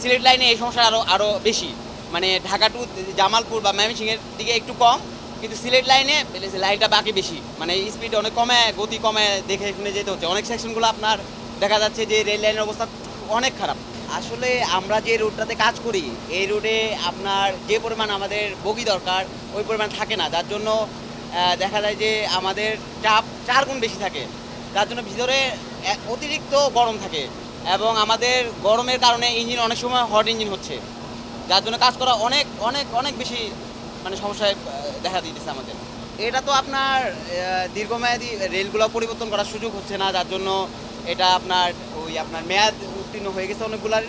সিলেট লাইনে এই সমস্যা আরও আরও বেশি। মানে ঢাকা টু জামালপুর বা ময়মনসিংহের দিকে একটু কম, কিন্তু সিলেট লাইনে লাইনটা বাকি বেশি। মানে স্পিড অনেক কমে, গতি কমে, দেখে শুনে যেতে হচ্ছে। অনেক সেকশনগুলো আপনার দেখা যাচ্ছে যে রেল লাইনের অবস্থা অনেক খারাপ। আসলে আমরা যে রুটটাতে কাজ করি, এই রুটে আপনার যে পরিমাণ আমাদের বগি দরকার, ওই পরিমাণ থাকে না। যার জন্য দেখা যায় যে আমাদের চাপ চার গুণ বেশি থাকে। যার জন্য ভিতরে অতিরিক্ত গরম থাকে। এবং আমাদের গরমের কারণে ইঞ্জিন অনেক সময় হট ইঞ্জিন হচ্ছে। যার জন্য কাজ করা অনেক অনেক অনেক বেশি মানে সমস্যায় দেখা দিতেছে আমাদের। এটা তো আপনার দীর্ঘমেয়াদী রেলগুলো পরিবর্তন করার সুযোগ হচ্ছে না, যার জন্য এটা আপনার, ওই আপনার মেয়াদ উত্তীর্ণ হয়ে গেছে অনেকগুলার।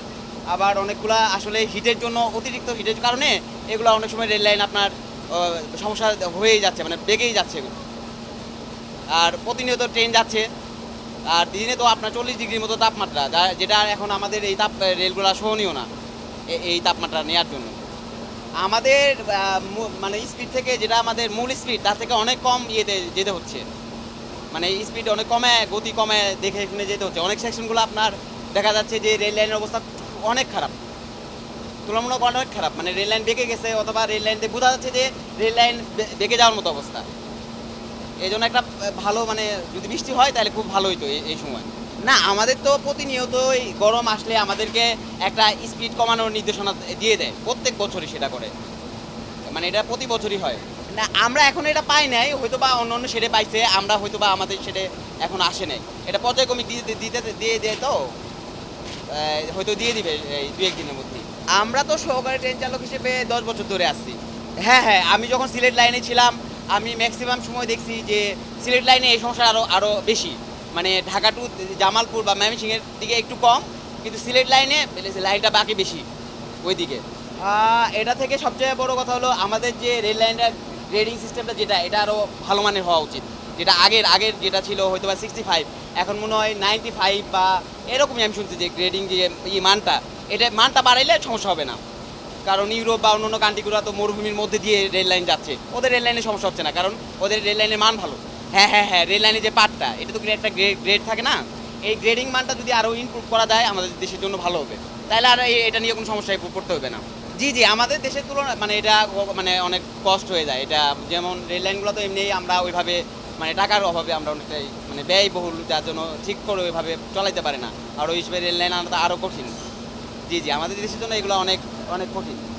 আবার অনেকগুলা আসলে হিটের জন্য অতিরিক্ত হিটের কারণে এগুলো অনেক সময় রেল লাইন আপনার সমস্যা হয়েই যাচ্ছে মানে বেগেই যাচ্ছে। আর প্রতিনিয়ত ট্রেন যাচ্ছে আর দিনে তো আপনার চল্লিশ ডিগ্রির মতো তাপমাত্রা যেটা এখন আমাদের এই তাপ রেলগুলো সহনীয় না এই তাপমাত্রা নেওয়ার জন্য। আমাদের মানে স্পিড থেকে যেটা আমাদের মূল স্পিড তার থেকে অনেক কম ইয়েতে যেতে হচ্ছে। মানে স্পিড অনেক কমে, গতি কমে, দেখে শুনে যেতে হচ্ছে। অনেক সেকশনগুলো আপনার দেখা যাচ্ছে যে রেল লাইনের অবস্থা অনেক খারাপ। তুলনামূলক অনেক খারাপ। মানে রেল লাইন বেঁকে গেছে অথবা রেল লাইন বোঝা যাচ্ছে যে রেল লাইন বেঁকে যাওয়ার মতো অবস্থা। এই জন্য একটা ভালো মানে যদি বৃষ্টি হয় তাহলে খুব ভালো হইতো এই- এই সময়। না, আমাদের তো প্রতিনিয়তই গরম আসলে আমাদেরকে একটা স্পিড কমানোর নির্দেশনা দিয়ে দেয়, প্রত্যেক বছরই সেটা করে। মানে এটা প্রতি বছরই হয়। না, আমরা এখন এটা পাই নাই হয়তো বা অন্য অন্য সেটে পাইছে, আমরা হয়তো বা আমাদের সেটে এখন আসে নাই। এটা পর্যায়ক্রমিক দিতে দিতে, দিয়ে দেয় তো হয়তো দিয়ে দিবে এই দু একদিনের মধ্যেই। আমরা তো সহকারী ট্রেন চালক হিসেবে দশ বছর ধরে আসছি হ্যাঁ হ্যাঁ আমি যখন সিলেট লাইনে ছিলাম আমি ম্যাক্সিমাম সময় দেখছি যে সিলেট লাইনে এই সমস্যা আরও আরও বেশি। মানে ঢাকা টু জামালপুর বা ময়মনসিংহের দিকে একটু কম, কিন্তু সিলেট লাইনে লাইনটা বাকি বেশি ওইদিকে। এটা থেকে সবচেয়ে বড় কথা হলো আমাদের যে রেল লাইনটা গ্রেডিং সিস্টেমটা যেটা, এটা আরও ভালো মানের হওয়া উচিত। যেটা আগের আগের যেটা ছিল হয়তো বা সিক্সটি ফাইভ এখন মনে হয় নাইনটি ফাইভ বা এরকমই আমি শুনছি যে গ্রেডিং যে ই মানটা, এটা মানটা বাড়াইলে সমস্যা হবে না। কারণ ইউরোপ বা অন্যান্য কান্ট্রিগুলো তো মরুভূমির মধ্যে দিয়ে রেল লাইন যাচ্ছে। ওদের রেল লাইনে সমস্যা হচ্ছে না, কারণ ওদের রেল লাইনের মান ভালো। হ্যাঁ হ্যাঁ হ্যাঁ রেল লাইনের যে পার্টটা এটা তো একটা গ্রেড থাকে না? এই গ্রেডিং মানটা যদি আরও ইমপ্রুভ করা যায়, আমাদের দেশের জন্য ভালো হবে। তাহলে আর এটা নিয়ে কোনো সমস্যায় পড়তে হবে না। জি জি, আমাদের দেশের তুলনায় মানে এটা মানে অনেক কষ্ট হয়ে যায়। এটা যেমন রেল লাইনগুলো তো এমনি আমরা ওইভাবে মানে টাকার অভাবে আমরা অনেকটাই মানে ব্যয়বহুল, যার জন্য ঠিক করে ওইভাবে চলাইতে পারে না। আর ওই হিসেবে রেল লাইন আনাটা আরও কঠিন। জি জি, আমাদের দেশের জন্য এগুলো অনেক অনেক কঠিন।